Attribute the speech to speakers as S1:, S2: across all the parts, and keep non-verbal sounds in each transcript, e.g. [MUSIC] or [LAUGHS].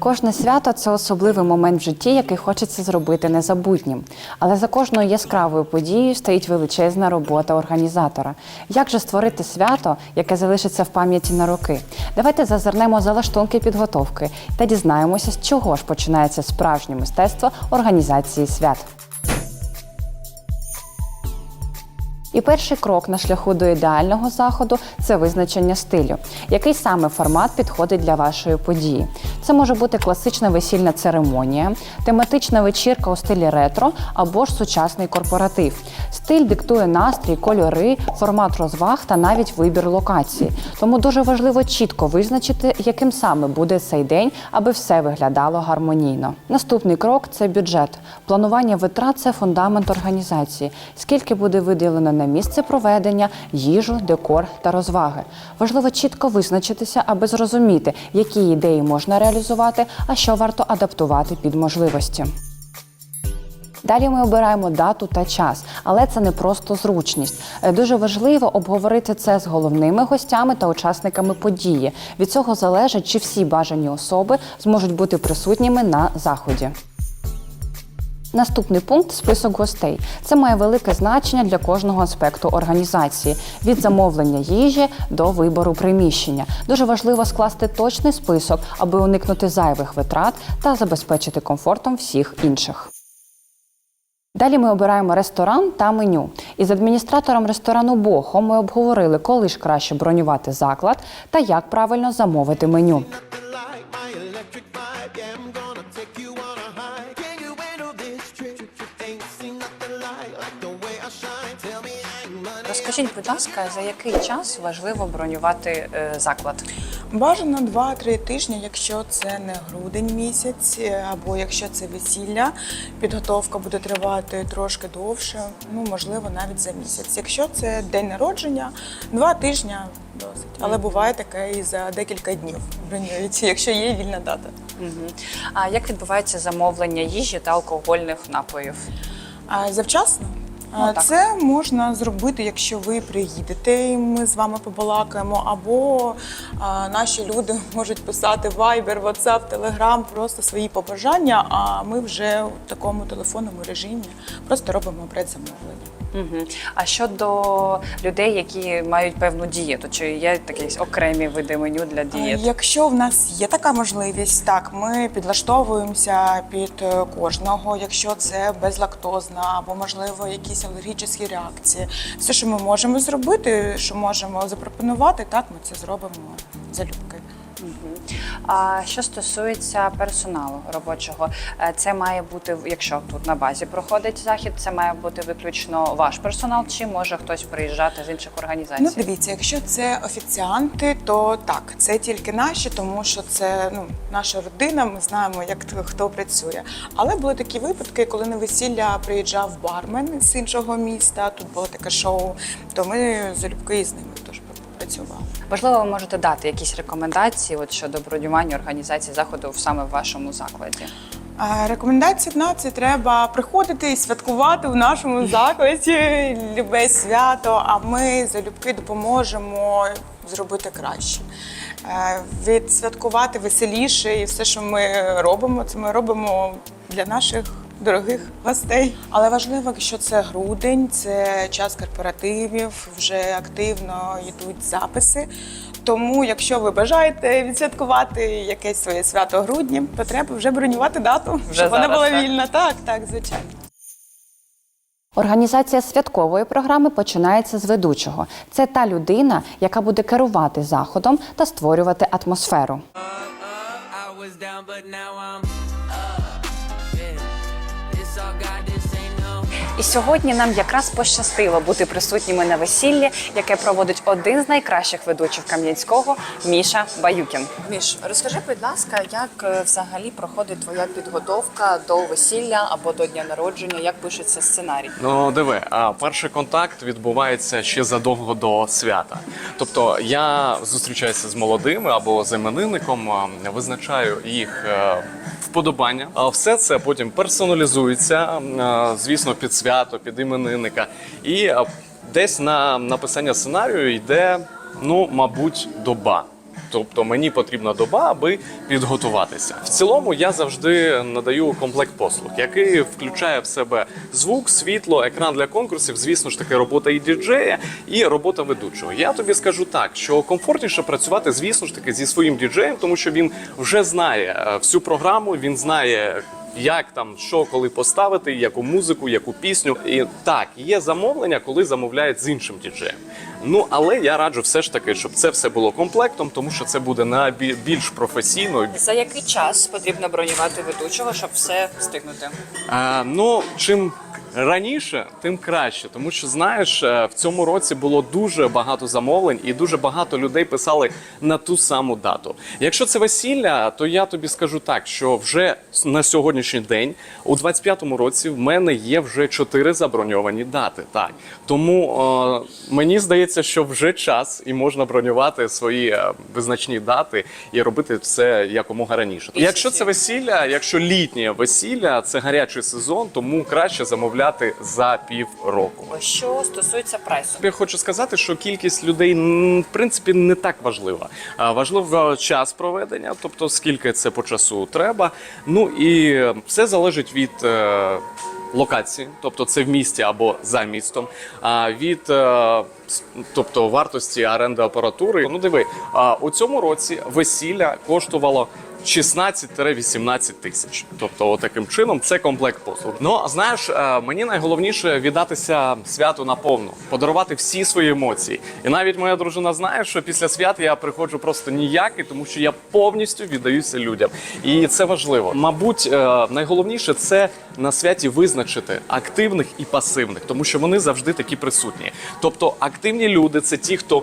S1: Кожне свято це особливий момент в житті, який хочеться зробити незабутнім. Але за кожною яскравою подією стоїть величезна робота організатора. Як же створити свято, яке залишиться в пам'яті на роки? Давайте зазирнемо за лаштунки підготовки та дізнаємося, з чого ж починається справжнє мистецтво організації свят. І перший крок на шляху до ідеального заходу це визначення стилю. Який саме формат підходить для вашої події? Це може бути класична весільна церемонія, тематична вечірка у стилі ретро або ж сучасний корпоратив. Стиль диктує настрій, кольори, формат розваг та навіть вибір локації. Тому дуже важливо чітко визначити, яким саме буде цей день, аби все виглядало гармонійно. Наступний крок це бюджет. Планування витрат це фундамент організації. Скільки буде виділено на місце проведення, їжу, декор та розваги. Важливо чітко визначитися, аби зрозуміти, які ідеї можна реалізувати, а що варто адаптувати під можливості. Далі ми обираємо дату та час, але це не просто зручність. Е, Дуже важливо обговорити це з головними гостями та учасниками події. Від цього залежить, чи всі бажані особи зможуть бути присутніми на заході. Наступний пункт список гостей. Це має велике значення для кожного аспекту організації від замовлення їжі до вибору приміщення. Дуже важливо скласти точний список, аби уникнути зайвих витрат та забезпечити комфортом всіх інших. Далі ми обираємо ресторан та меню. Із адміністратором ресторану Бохо ми обговорили, коли ж краще бронювати заклад та як правильно замовити меню. Розкажіть, будь ласка, за який час важливо бронювати е, заклад?
S2: Бажано 2-3 тижні, якщо це не грудень місяць, е, або якщо це весілля, підготовка буде тривати трошки довше, ну можливо навіть за місяць. Якщо це день народження, 2 тижні досить. Але буває таке і за декілька днів бронюється, якщо є вільна дата.
S1: Угу. А як відбувається замовлення їжі та алкогольних напоїв?
S2: А завчасно? Це можна зробити, якщо ви приїдете, і ми з вами побалакаємо, або а, наші люди [LAUGHS] можуть писати Viber, WhatsApp, Telegram, просто свої побажання. А ми вже в такому телефонному режимі просто робимо предзамовлення.
S1: Угу. А щодо людей, які мають певну дієту, чи є якісь окремі види меню для
S2: А,
S1: дієт?
S2: Якщо в нас є така можливість, так ми підлаштовуємося під е, кожного, якщо це безлактозна або можливо якісь алергічні реакції. Все, що ми можемо зробити, що можемо запропонувати, так ми це зробимо залюбки.
S1: А що стосується персоналу робочого, е, це має бути, якщо тут на базі проходить захід, це має бути виключно ваш персонал, чи може хтось приїжджати з інших організацій?
S2: Ну, дивіться, якщо це офіціанти, то так, це тільки наші, тому що це ну, наша родина, ми знаємо, як хто- працює. Але були такі випадки, коли на весілля приїжджав бармен з іншого міста, тут було таке шоу, то ми залюбки з ними теж працювали.
S1: Можливо, ви можете дати якісь рекомендації от щодо бронювання організації заходу саме в вашому закладі.
S2: Рекомендація одна це треба приходити і святкувати в нашому [LAUGHS] закладі любе свято, а ми залюбки допоможемо зробити краще. Е, Відсвяткувати веселіше і все, що ми робимо, це ми робимо для наших дорогих гостей. Але важливо, що це грудень, це час корпоративів, вже активно йдуть записи. Тому, якщо ви бажаєте відсвяткувати якесь своє свято грудні, то треба вже бронювати дату,
S1: Вже
S2: щоб вона
S1: зараз,
S2: була
S1: так?
S2: вільна. Так, так, звичайно.
S1: Організація святкової програми починається з ведучого. Це та людина, яка буде керувати заходом та створювати атмосферу. І сьогодні нам якраз пощастило бути присутніми на весіллі, яке проводить один з найкращих ведучих Кам'янського Міша Баюкін. Міш, розкажи, будь ласка, як е, взагалі проходить твоя підготовка до весілля або до дня народження? Як пишеться сценарій?
S3: Ну, диви, а перший контакт відбувається ще задовго до свята. Тобто я зустрічаюся з молодими або з іменинником, визначаю їх е, вподобання. А все це потім персоналізується, звісно, під свято, під іменинника. І е, десь на написання сценарію йде, ну, мабуть, доба. Тобто мені потрібна доба, аби підготуватися. В цілому я завжди надаю комплект послуг, який включає в себе звук, світло, екран для конкурсів. Звісно ж таки, робота і діджея, і робота ведучого. Я тобі скажу так, що комфортніше працювати, звісно ж таки, зі своїм діджеєм, тому що він вже знає е, всю програму, він знає. Як там що коли поставити, яку музику, яку пісню. І так, є замовлення, коли замовляють з іншим діджеєм. Ну але я раджу все ж таки, щоб це все було комплектом, тому що це буде на більш професійно.
S4: За який час потрібно бронювати ведучого, щоб все встигнути?
S3: А, ну чим раніше, тим краще, тому що знаєш, е, в цьому році було дуже багато замовлень, і дуже багато людей писали на ту саму дату. Якщо це весілля, то я тобі скажу так, що вже на сьогоднішній день, у 25-му році, в мене є вже чотири заброньовані дати. Так тому е, мені здається, що вже час і можна бронювати свої е, визначні дати і робити це якомога раніше. Якщо це весілля, якщо літнє весілля, це гарячий сезон, тому краще замовляти за півроку.
S4: Що стосується прайсу,
S3: Я хочу сказати, що кількість людей в принципі не так важлива. Важливо час проведення, тобто скільки це по часу треба. Ну і все залежить від. е, Локації, тобто це в місті або за містом, а від е, тобто вартості оренди апаратури. Ну диви, а, у цьому році весілля коштувало 16-18 тисяч. Тобто, таким чином, це комплект послуг. Ну знаєш, е, мені найголовніше віддатися святу наповну, подарувати всі свої емоції. І навіть моя дружина знає, що після свят я приходжу просто ніякий, тому що я повністю віддаюся людям. І це важливо. Мабуть, е, найголовніше це на святі визначити активних і пасивних, тому що вони завжди такі присутні. Тобто, активні люди це ті, хто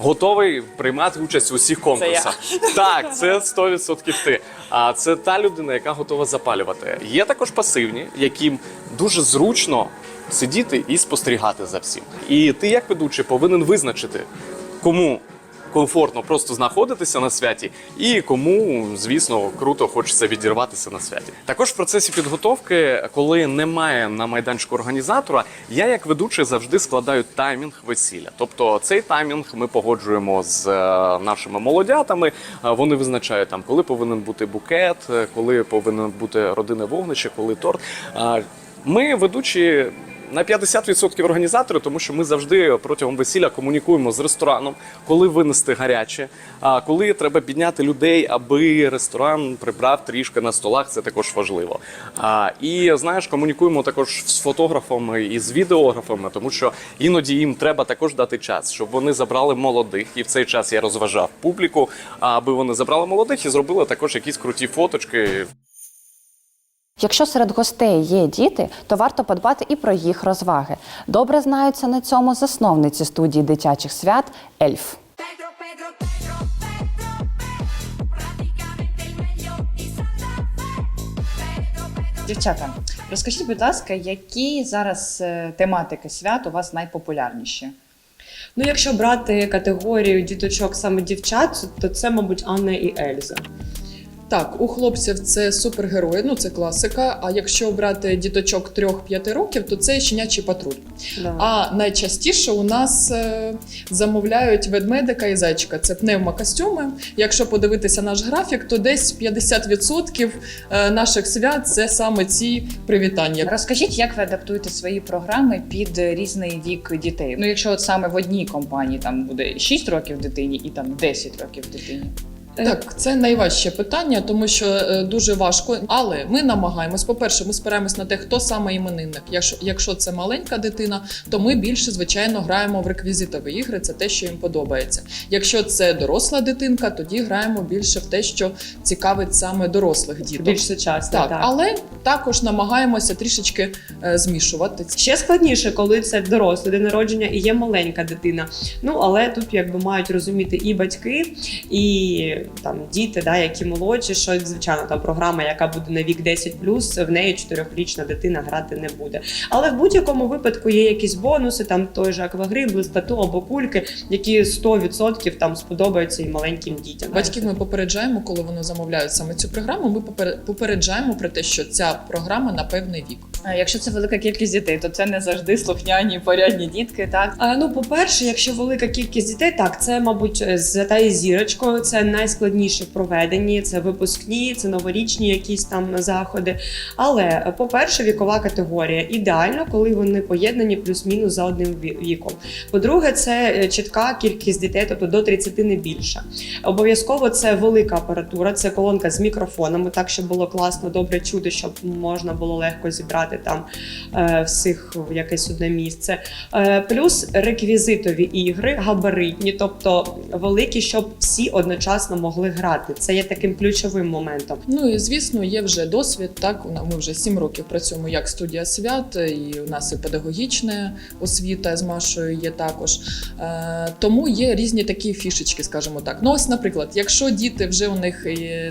S3: готовий приймати участь у всіх конкурсах. Так, це 100% ти. А це та людина, яка готова запалювати. Є також пасивні, яким дуже зручно сидіти і спостерігати за всім. І ти, як ведучий, повинен визначити, кому. Комфортно просто знаходитися на святі, і кому, звісно, круто хочеться відірватися на святі. Також в процесі підготовки, коли немає на майданчику організатора, я як ведучий завжди складаю таймінг весілля. Тобто цей таймінг ми погоджуємо з е, нашими молодятами. Е, Вони визначають там, коли повинен бути букет, е, коли повинен бути родинне вогнище, коли торт. Ми ведучі. На 50% організатори, тому що ми завжди протягом весілля комунікуємо з рестораном, коли винести гаряче, а коли треба підняти людей, аби ресторан прибрав трішки на столах. Це також важливо. А, і знаєш, комунікуємо також з фотографами і з відеографами, тому що іноді їм треба також дати час, щоб вони забрали молодих. І в цей час я розважав публіку, аби вони забрали молодих і зробили також якісь круті фоточки.
S1: Якщо серед гостей є діти, то варто подбати і про їх розваги. Добре знаються на цьому засновниці студії дитячих свят Ельф.
S4: Дівчата, розкажіть, будь ласка, які зараз е, тематики свят у вас найпопулярніші?
S5: Ну, якщо брати категорію діточок саме дівчат, то це, мабуть, Анна і Ельза.
S6: Так, у хлопців це супергерої, ну це класика. А якщо брати діточок 3-5 років, то це щенячий патруль.
S5: Да.
S6: А найчастіше у нас е, замовляють ведмедика і зайчика. Це пневмокостюми. Якщо подивитися наш графік, то десь 50% е, наших свят це саме ці привітання.
S4: Розкажіть, як ви адаптуєте свої програми під різний вік дітей? Ну, якщо от саме в одній компанії там буде 6 років дитині і там 10 років дитині.
S6: Так, це найважче питання, тому що е, дуже важко. Але ми намагаємось. По-перше, ми спираємось на те, хто саме іменинник. Якщо, якщо це маленька дитина, то ми більше звичайно граємо в реквізитові ігри. Це те, що їм подобається. Якщо це доросла дитинка, тоді граємо більше в те, що цікавить саме дорослих діток.
S5: Більш сучасно,
S6: так,
S5: так.
S6: але також намагаємося трішечки е, змішувати.
S5: Ще складніше, коли це доросле день народження і є маленька дитина. Ну але тут якби мають розуміти і батьки, і там діти, да, які молодші, що звичайно там програма, яка буде на вік 10+, в неї 4-річна дитина грати не буде. Але в будь-якому випадку є якісь бонуси, там той же аквагрим, листату або кульки, які 100% там сподобаються і маленьким дітям.
S6: Батьків ми попереджаємо, коли вони замовляють саме цю програму. Ми попереджаємо про те, що ця програма на певний вік.
S4: А Якщо це велика кількість дітей, то це не завжди слухняні порядні дітки, так?
S5: А, ну, по-перше, якщо велика кількість дітей, так це, мабуть, злята із зірочкою, це найскладніше в проведенні, це випускні, це новорічні якісь там заходи. Але, по-перше, вікова категорія ідеально, коли вони поєднані плюс-мінус за одним віком. По-друге, це е, чітка кількість дітей, тобто до 30 не більше. Обов'язково це велика апаратура, це колонка з мікрофонами, так щоб було класно, добре чути, щоб можна було легко зібрати там е, всіх в якесь одне місце. Е, Плюс реквізитові ігри, габаритні, тобто великі, щоб всі одночасно могли грати. Це є таким ключовим моментом.
S6: Ну і звісно, є вже досвід. Так, ми вже сім років працюємо як студія свят, і у нас і педагогічна освіта з Машою є також. Е, тому є різні такі фішечки, скажімо так. Ну, ось, наприклад, якщо діти вже у них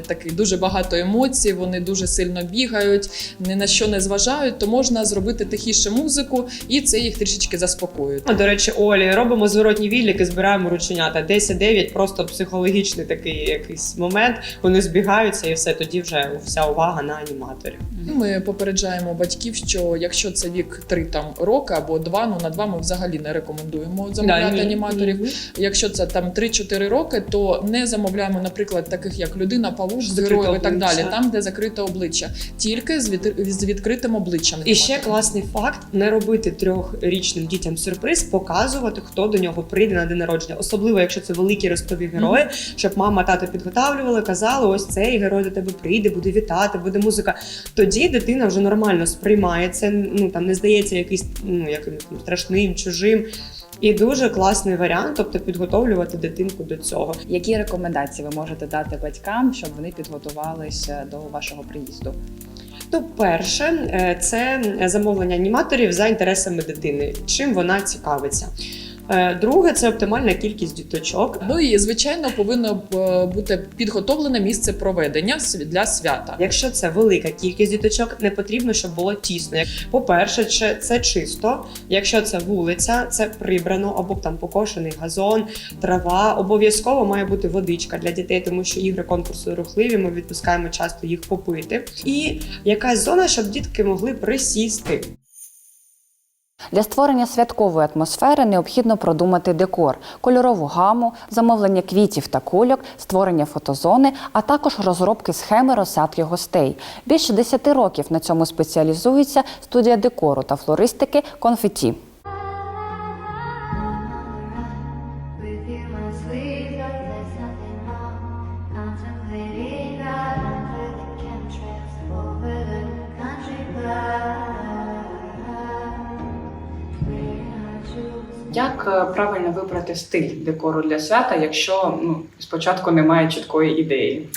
S6: такі дуже багато емоцій, вони дуже сильно бігають, ні на що не зважають, то можна зробити тихіше музику, і це їх трішечки заспокоює.
S5: До речі, Олі, робимо зворотні відліки, збираємо рученята. 10-9 просто психологічний такий якийсь момент. Вони збігаються і все. Тоді вже вся увага на аніматорів.
S6: Ми попереджаємо батьків, що якщо це вік 3 там роки або 2, ну на 2 ми взагалі не рекомендуємо замовляти
S5: ні,
S6: аніматорів.
S5: ні.
S6: Якщо це там 3-4 роки, то не замовляємо, наприклад, таких як людина, павук, з героїв і так далі, там, де закрите обличчя, тільки з відкритим обличчям.
S5: І ще класний факт: не робити трьохрічним дітям сюрприз, показувати, хто до нього прийде на день народження, особливо якщо це великі ростові герої, щоб мама тато підготавлювали, казали, ось цей герой до тебе прийде, буде вітати, буде музика. Тоді дитина вже нормально сприймає це. Ну там не здається якийсь ну там страшним, чужим. І дуже класний варіант, тобто підготовлювати дитинку до цього.
S4: Які рекомендації ви можете дати батькам, щоб вони підготувалися до вашого приїзду?
S5: Ну, перше, е, це замовлення аніматорів за інтересами дитини, чим вона цікавиться. Е, Друге, це оптимальна кількість діточок.
S6: Ну і звичайно повинно е, бути підготовлене місце проведення для свята.
S5: Якщо це велика кількість діточок, не потрібно, щоб було тісно. По-перше, це чисто. Якщо це вулиця, це прибрано або там покошений газон, трава. Обов'язково має бути водичка для дітей, тому що ігри конкурсу рухливі. Ми відпускаємо часто їх попити. І якась зона, щоб дітки могли присісти.
S1: Для створення святкової атмосфери необхідно продумати декор, кольорову гаму, замовлення квітів та кульок, створення фотозони, а також розробки схеми розсадки гостей. Більше 10 років на цьому спеціалізується студія декору та флористики Конфеті.
S7: Як е, правильно вибрати стиль декору для свята, якщо ну, спочатку немає чіткої ідеї?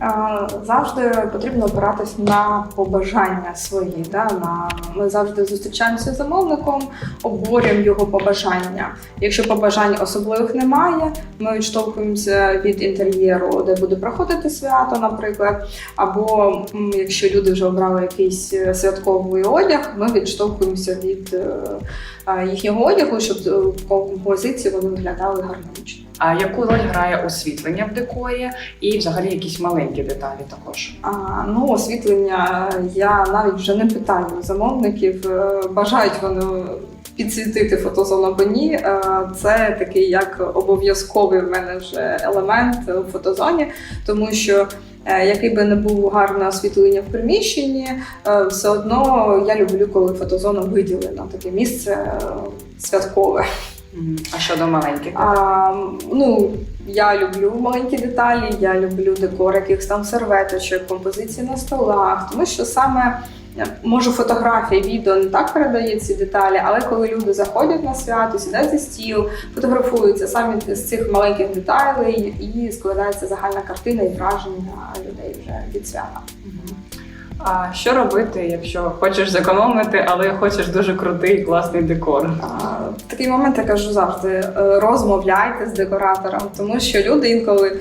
S8: А, Завжди потрібно опиратись на побажання свої. Да? На... Ми завжди зустрічаємося з замовником, обговорюємо його побажання. Якщо побажань особливих немає, ми відштовхуємося від інтер'єру, де буде проходити свято, наприклад. Або якщо люди вже обрали якийсь е, святковий одяг, ми відштовхуємося від е, е, їхнього одягу, щоб е, по композиції вони виглядали гармонічно.
S7: А яку роль грає освітлення в декорі і взагалі якісь маленькі деталі також?
S8: А, ну, освітлення я навіть вже не питаю замовників, е, бажають вони підсвітити фотозону або ні. Е, Це такий як обов'язковий в мене вже елемент в фотозоні, тому що. е, Який би не був гарне освітлення в приміщенні, все одно я люблю, коли фотозона виділена, таке місце святкове.
S7: А щодо маленьких?
S8: А, ну, я люблю маленькі деталі, я люблю декор якихось там серветочок, композиції на столах, тому що саме. е, Може, фотографія, відео не так передає ці деталі, але коли люди заходять на свято, сідають за стіл, фотографуються саме з цих маленьких деталей, і складається загальна картина і враження людей вже від свята.
S7: А що робити, якщо хочеш зекономити, але хочеш дуже крутий класний декор?
S8: А, такий момент я кажу завжди: е, розмовляйте з декоратором, тому що люди інколи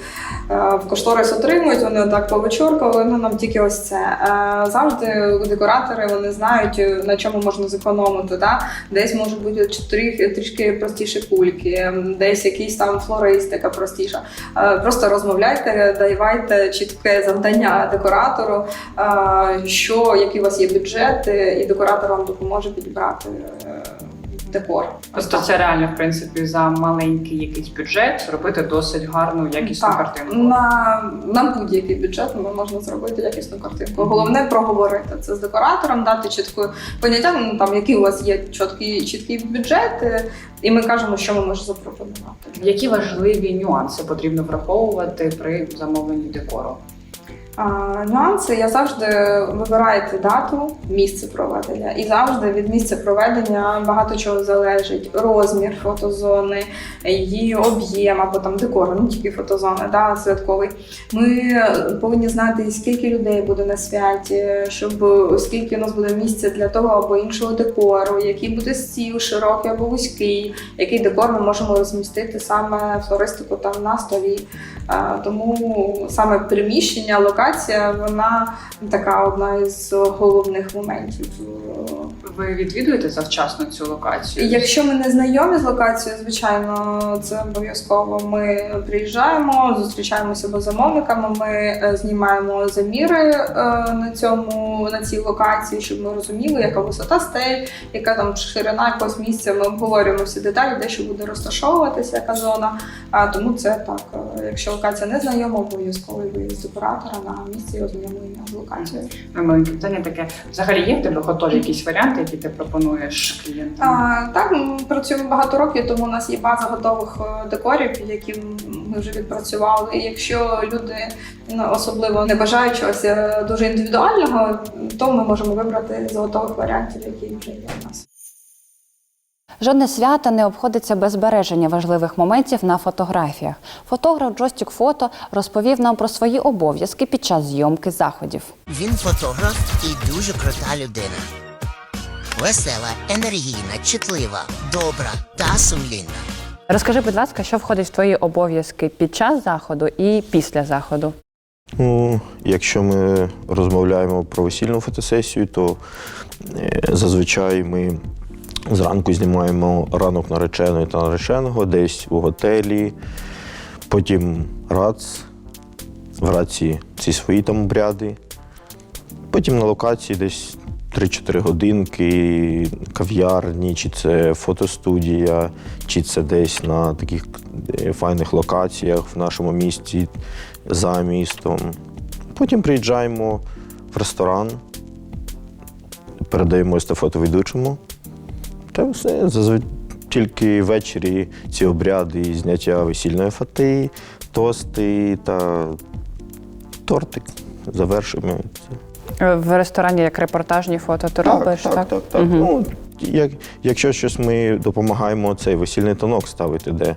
S8: в кошторис отримують, вони отак повичоркали, ну нам тільки ось це. Е, Завжди декоратори вони знають, е, на чому можна зекономити. Да? Десь можуть бути трішки, простіші кульки, десь якийсь там флористика простіша. Е, Просто розмовляйте, давайте чітке завдання декоратору, е, що який у вас є бюджет, е, і декоратор вам допоможе підібрати е, декор.
S7: Тобто це реально, в принципі, за маленький якийсь бюджет зробити досить гарну, якісну
S8: Так,
S7: картинку.
S8: На, на будь-який бюджет ми можемо зробити якісну картинку. Головне проговорити це з декоратором, дати чітке поняття, ну там який у вас є чіткий, чіткий бюджет, е, і ми кажемо, що ми можемо запропонувати.
S7: Які важливі нюанси потрібно враховувати при замовленні декору?
S8: Нюанси я завжди вибираєте дату, місце проведення. І завжди від місця проведення багато чого залежить. Розмір фотозони, її об'єм або там декор, не тільки фотозони, да, святковий. Ми повинні знати, скільки людей буде на святі, щоб скільки у нас буде місця для того або іншого декору, який буде стіл, широкий або вузький, який декор ми можемо розмістити саме флористику там на столі. Тому саме приміщення, локація, вона така одна із головних моментів.
S7: Ви відвідуєте завчасно цю локацію?
S8: Якщо ми не знайомі з локацією, звичайно, це обов'язково. Ми приїжджаємо, зустрічаємося з замовниками. Ми е, знімаємо заміри е, на цьому на цій локації, щоб ми розуміли, яка висота стель, яка там ширина якогось місця. Ми обговорюємо всі деталі, де що буде розташовуватися, яка зона. А тому це так. е, Якщо локація не знайома, обов'язковий виїзд оператора на місце і ознайомлення з локацією.
S7: Ну, Маленьке питання таке. Взагалі є в тебе готові якісь варіанти, які ти пропонуєш клієнтам?
S8: А, так, ми працюємо багато років, тому у нас є база готових е, декорів, які ми вже відпрацювали. І якщо люди ну, особливо не бажають чогось е, дуже індивідуального, то ми можемо вибрати з готових варіантів, які вже є у нас.
S1: Жодне свято не обходиться без збереження важливих моментів на фотографіях. Фотограф Джостік Фото розповів нам про свої обов'язки під час зйомки заходів.
S9: Він фотограф і дуже крута людина. Весела, енергійна, чутлива, добра та сумлінна.
S1: Розкажи, будь ласка, що входить в твої обов'язки під час заходу і після заходу?
S10: Ну, якщо ми розмовляємо про весільну фотосесію, то е, зазвичай ми зранку знімаємо ранок нареченої та нареченого десь у готелі, потім рац, в раці ці свої там обряди. Потім на локації десь 3-4 годинки, кав'ярні, чи це фотостудія, чи це десь на таких е, файних локаціях в нашому місті за містом. Потім приїжджаємо в ресторан, передаємо естафету ведучому. Та все. Зазвичай тільки ввечері ці обряди і зняття весільної фати, тости та тортик. Завершуємо.
S1: В ресторані як репортажні фото ти робиш, так?
S10: так, так, так.
S1: Мгм.
S10: Ну, як, якщо щось ми допомагаємо цей весільний тонок ставити, де.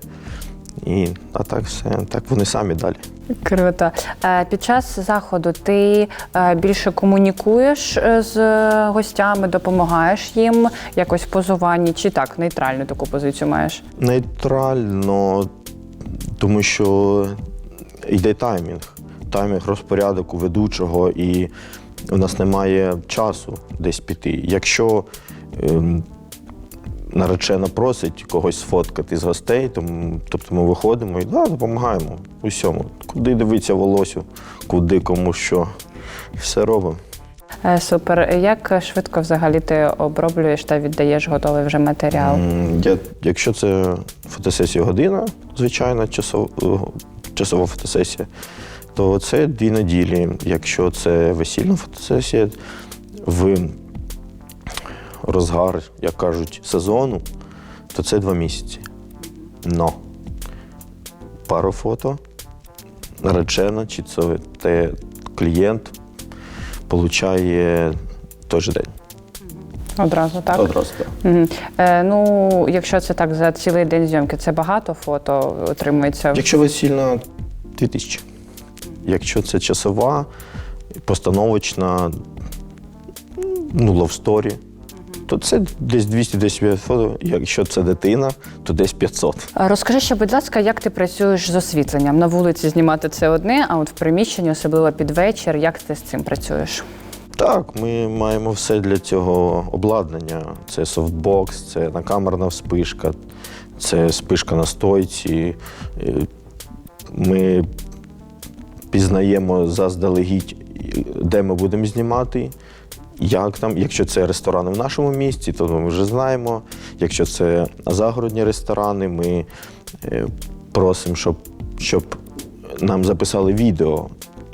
S10: І, а так все, так вони самі далі.
S1: Круто. Е, Під час заходу ти е, більше комунікуєш е, з гостями, допомагаєш їм якось в позуванні, чи так, нейтральну таку позицію маєш?
S10: Нейтрально, тому що йде таймінг. Таймінг розпорядок у ведучого, і у нас немає часу десь піти. Якщо ем, наречена просить когось сфоткати з гостей, то, м- тобто ми виходимо і да, допомагаємо у всьому. Куди дивиться волосю, куди кому що. Все робимо.
S1: Е, Супер. Як швидко взагалі ти оброблюєш та віддаєш готовий вже матеріал?
S10: Я, якщо це фотосесія година, звичайна часов, е, часова фотосесія, то це дві неділі. Якщо це весільна фотосесія в розгар, як кажуть, сезону, то це два місяці. Но пару фото, наречена, чи це те клієнт получає той же день.
S1: Одразу так?
S10: Одразу так.
S1: Мгм. Е, ну, якщо це так за цілий день зйомки, це багато фото отримується.
S10: Якщо весільна 2000. Якщо це часова, постановочна, ну, ловсторі, то це десь 210 фото. Якщо це дитина, то десь 500.
S1: А Розкажи ще, будь ласка, як ти працюєш з освітленням? На вулиці знімати це одне, а от в приміщенні, особливо під вечір, як ти з цим працюєш?
S10: Так, ми маємо все для цього обладнання. Це софтбокс, це накамерна вспишка, це спишка на стойці. Е, Ми пізнаємо заздалегідь, де ми будемо знімати. Як там, якщо це ресторани в нашому місті, то ми вже знаємо. Якщо це загородні ресторани, ми е, просимо, щоб, щоб нам записали відео,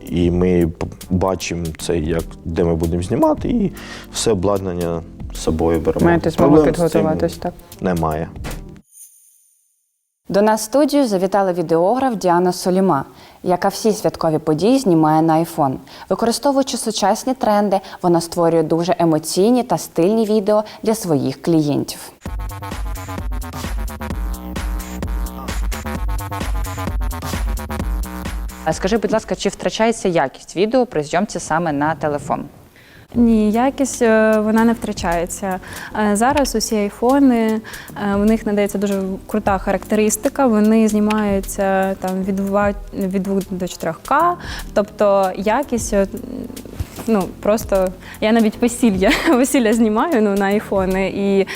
S10: і ми бачимо це, як, де ми будемо знімати, і все обладнання з собою беремо.
S1: Маєте змогу підготуватись, так?
S10: Немає.
S1: До нас студію завітала відеограф Діана Соліма, яка всі святкові події знімає на iPhone. Використовуючи сучасні тренди, вона створює дуже емоційні та стильні відео для своїх клієнтів. А Скажи, будь ласка, чи втрачається якість відео при зйомці саме на телефон?
S11: Ні, якість е, вона не втрачається. Е, Зараз усі айфони, е, в них надається дуже крута характеристика. Вони знімаються там від 2, від 2 до 4К. Тобто якість. Ну просто я навіть весілля [LAUGHS] весілля знімаю ну, на айфони, і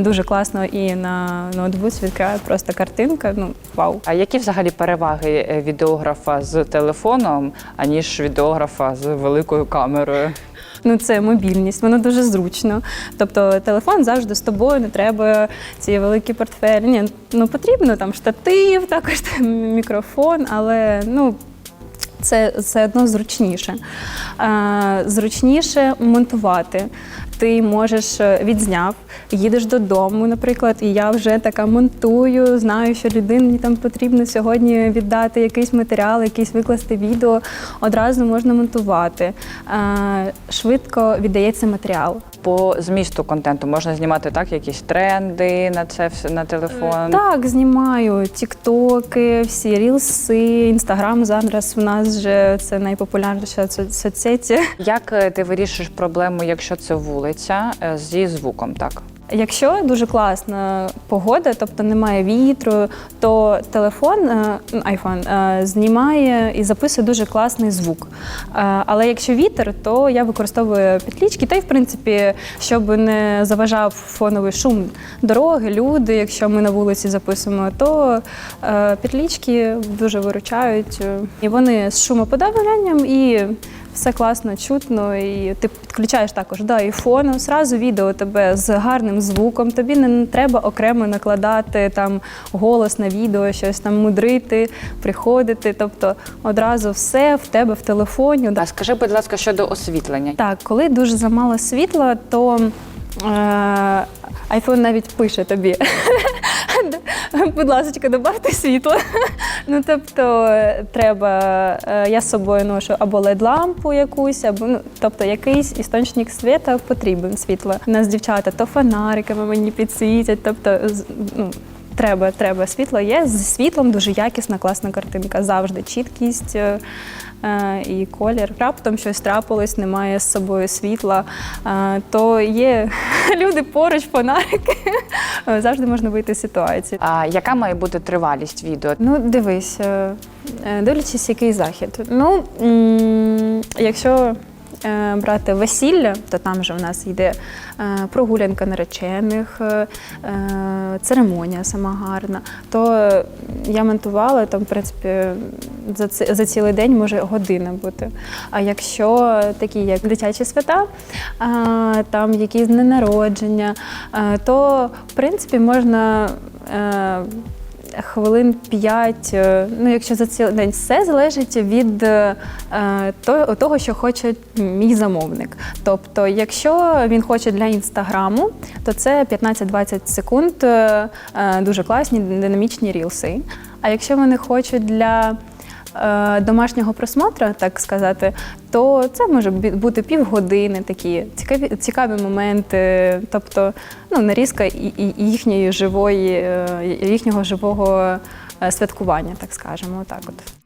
S11: дуже класно і на ноутбук відкриваю просто картинка. Ну вау.
S1: А які взагалі переваги відеографа з телефоном, аніж відеографа з великою камерою?
S11: Ну, це мобільність, воно дуже зручно. Тобто телефон завжди з тобою, не треба ці великі портфелі. Ні, ну потрібно там штатив, також там мікрофон, але ну. Це все одно зручніше. Зручніше монтувати. Ти можеш е, відзняв, їдеш додому, наприклад, і я вже така монтую, знаю, що людині там потрібно сьогодні віддати якийсь матеріал, якийсь викласти відео. Одразу можна монтувати. Е, швидко віддається матеріал.
S1: По змісту контенту можна знімати так, якісь тренди на це все на телефон.
S11: Так, знімаю тіктоки, всі рілси, інстаграм зараз в нас вже це найпопулярніша соц- соцсеті.
S1: Як е, ти вирішуєш проблему, якщо це вулиця е, зі звуком? Так
S11: Якщо дуже класна погода, тобто немає вітру, то телефон, е, iPhone, е, знімає і записує дуже класний звук. Е, Але якщо вітер, то я використовую підлічки, та й в принципі, щоб не заважав фоновий шум дороги, люди, якщо ми на вулиці записуємо, то підлічки дуже виручають. І вони з шумоподавлянням і все класно, чутно, і ти підключаєш також до айфону. Зразу відео тебе з гарним звуком. Тобі не треба окремо накладати там голос на відео, щось там мудрити, приходити. Тобто одразу все в тебе в телефоні.
S1: а скажи, будь ласка, щодо освітлення.
S11: Так, коли дуже замало світла, то е, айфон навіть пише тобі. [LAUGHS] [LAUGHS] Будь ласка, добавте світло. [LAUGHS] Ну тобто е, треба, е, я з собою ношу або LED-лампу якусь, або ну, тобто якийсь істочник світла потрібен світло. У нас дівчата то фонариками мені підсвітять, тобто ну, треба, треба світло. Є з світлом дуже якісна, класна картинка. Завжди чіткість. Е, І колір. Раптом щось трапилось, немає з собою світла, е, то є [LAUGHS] люди поруч, фонарики. [LAUGHS] Завжди можна вийти з ситуації.
S1: А яка має бути тривалість відео?
S11: Ну, дивись, е, дивлячись, який захід. Ну, якщо брати весілля, то там же в нас йде е, прогулянка наречених, е, е, церемонія сама гарна. То е, я монтувала там, в принципі, за, ці- за цілий день може година бути. А якщо такі, як дитячі свята, е, там якісь дні народження, е, то в принципі можна. Е, хвилин 5, ну якщо за цілий день, все залежить від е, того, що хоче мій замовник. Тобто, якщо він хоче для інстаграму, то це 15-20 секунд, е, е, дуже класні динамічні рілси. А якщо вони хочуть для е, домашнього просмотру, так сказати, то це може бути півгодини, такі цікаві, цікаві моменти, тобто ну, нарізка їхньої живої, е, їхнього живого е, святкування, так скажемо. Так от.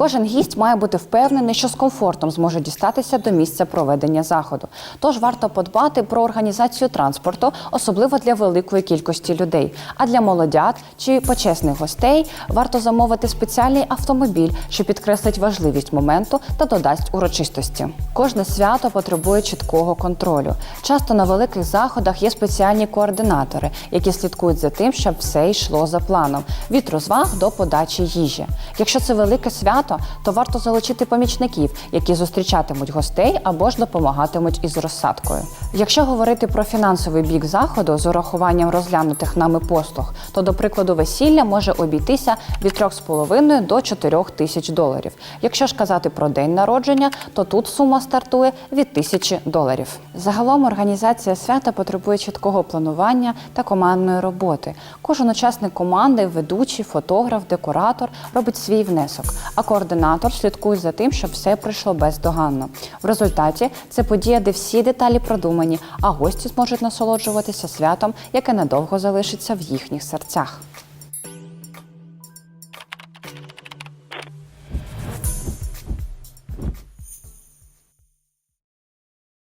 S1: Кожен гість має бути впевнений, що з комфортом зможе дістатися до місця проведення заходу. Тож варто подбати про організацію транспорту, особливо для великої кількості людей. А для молодят чи почесних гостей варто замовити спеціальний автомобіль, що підкреслить важливість моменту та додасть урочистості. Кожне свято потребує чіткого контролю. Часто на великих заходах є спеціальні координатори, які слідкують за тим, щоб все йшло за планом від розваг до подачі їжі. Якщо це велике свято, то варто залучити помічників, які зустрічатимуть гостей або ж допомагатимуть із розсадкою. Якщо говорити про фінансовий бік заходу з урахуванням розглянутих нами послуг, то до прикладу весілля може обійтися від 3,5 до 4 тисяч доларів. Якщо ж казати про день народження, то тут сума стартує від тисячі доларів. Загалом організація свята потребує чіткого планування та командної роботи. Кожен учасник команди, ведучий, фотограф, декоратор робить свій внесок, а координатор слідкує за тим, щоб все пройшло бездоганно. В результаті це подія, де всі деталі продумані, а гості зможуть насолоджуватися святом, яке надовго залишиться в їхніх серцях.